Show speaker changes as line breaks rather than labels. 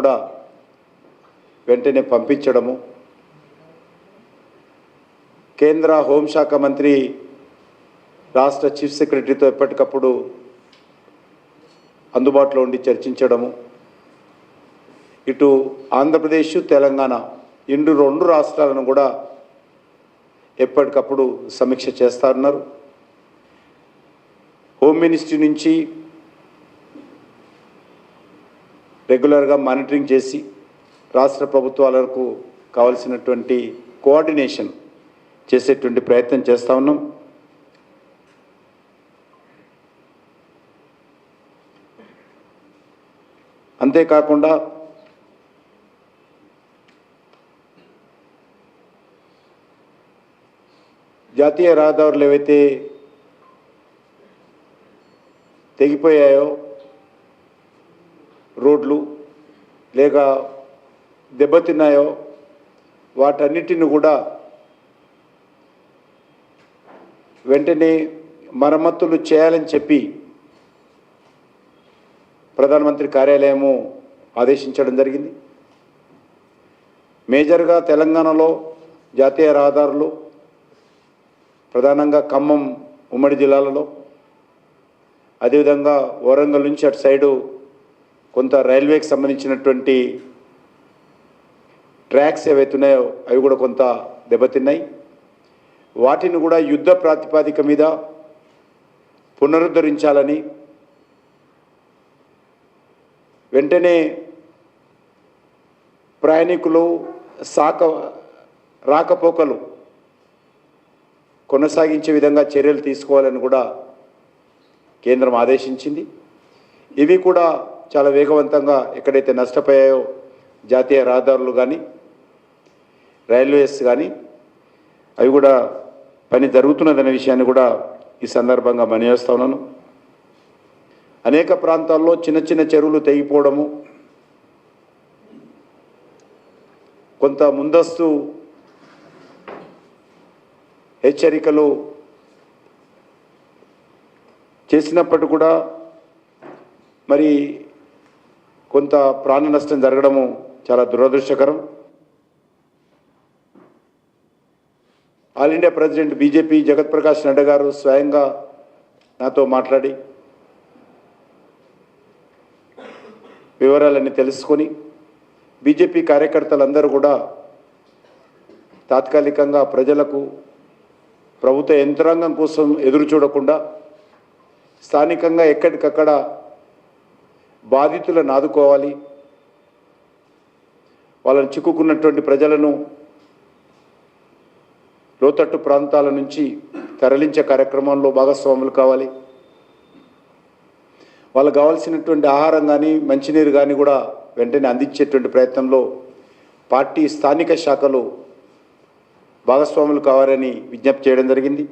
కూడా వెంటనే పంపించడము. కేంద్ర హోంశాఖ మంత్రి రాష్ట్ర చీఫ్ సెక్రటరీతో ఎప్పటికప్పుడు అందుబాటులో ఉండి చర్చించడము. ఇటు ఆంధ్రప్రదేశ్ తెలంగాణ ఇండు రెండు రాష్ట్రాలను కూడా ఎప్పటికప్పుడు సమీక్ష చేస్తారన్నారు. హోమ్ మినిస్ట్రీ నుంచి రెగ్యులర్గా మానిటరింగ్ చేసి రాష్ట్ర ప్రభుత్వాలకు కావలసినటువంటి కోఆర్డినేషన్ చేసేటువంటి ప్రయత్నం చేస్తూ ఉన్నాం. అంతేకాకుండా జాతీయ రహదారులు ఏవైతే తెగిపోయాయో రోడ్లు లేక దెబ్బతిన్నాయో వాటన్నిటిని కూడా వెంటనే మరమ్మతులు చేయాలని చెప్పి ప్రధానమంత్రి కార్యాలయము ఆదేశించడం జరిగింది. మేజర్గా తెలంగాణలో జాతీయ రహదారులు ప్రధానంగా ఖమ్మం ఉమ్మడి జిల్లాలలో అదేవిధంగా వరంగల్ నుంచి అటు సైడు కొంత రైల్వేకి సంబంధించినటువంటి ట్రాక్స్ ఏవైతున్నాయో అవి కూడా కొంత దెబ్బతిన్నాయి. వాటిని కూడా యుద్ధ ప్రాతిపాదిక మీద పునరుద్ధరించాలని వెంటనే ప్రయాణికులు సాక రాకపోకలు కొనసాగించే విధంగా చర్యలు తీసుకోవాలని కూడా కేంద్రం ఆదేశించింది. ఇవి కూడా చాలా వేగవంతంగా ఎక్కడైతే నష్టపోయాయో జాతీయ రహదారులు కానీ రైల్వేస్ కానీ అవి కూడా పని జరుగుతున్నదనే విషయాన్ని కూడా ఈ సందర్భంగా మనివేస్తా ఉన్నాను. అనేక ప్రాంతాల్లో చిన్న చిన్న చెరువులు తెగిపోవడము కొంత ముందస్తు హెచ్చరికలు చేసినప్పటికీ కూడా మరి కొంత ప్రాణ నష్టం జరగడము చాలా దురదృష్టకరం. ఆల్ ఇండియా ప్రెసిడెంట్ బీజేపీ జగత్ ప్రకాష్ నడ్డా గారు స్వయంగా నాతో మాట్లాడి వివరాలన్నీ తెలుసుకొని బీజేపీ కార్యకర్తలందరూ కూడా తాత్కాలికంగా ప్రజలకు ప్రభుత్వ యంత్రాంగం కోసం ఎదురు చూడకుండా స్థానికంగా ఎక్కడికక్కడ బాధితులను ఆదుకోవాలి. వాళ్ళని చిక్కుకున్నటువంటి ప్రజలను లోతట్టు ప్రాంతాల నుంచి తరలించే కార్యక్రమంలో భాగస్వాములు కావాలి. వాళ్ళకు కావాల్సినటువంటి ఆహారం కానీ మంచినీరు కానీ కూడా వెంటనే అందించేటువంటి ప్రయత్నంలో పార్టీ స్థానిక శాఖలు భాగస్వాములు కావాలని విజ్ఞప్తి చేయడం జరిగింది.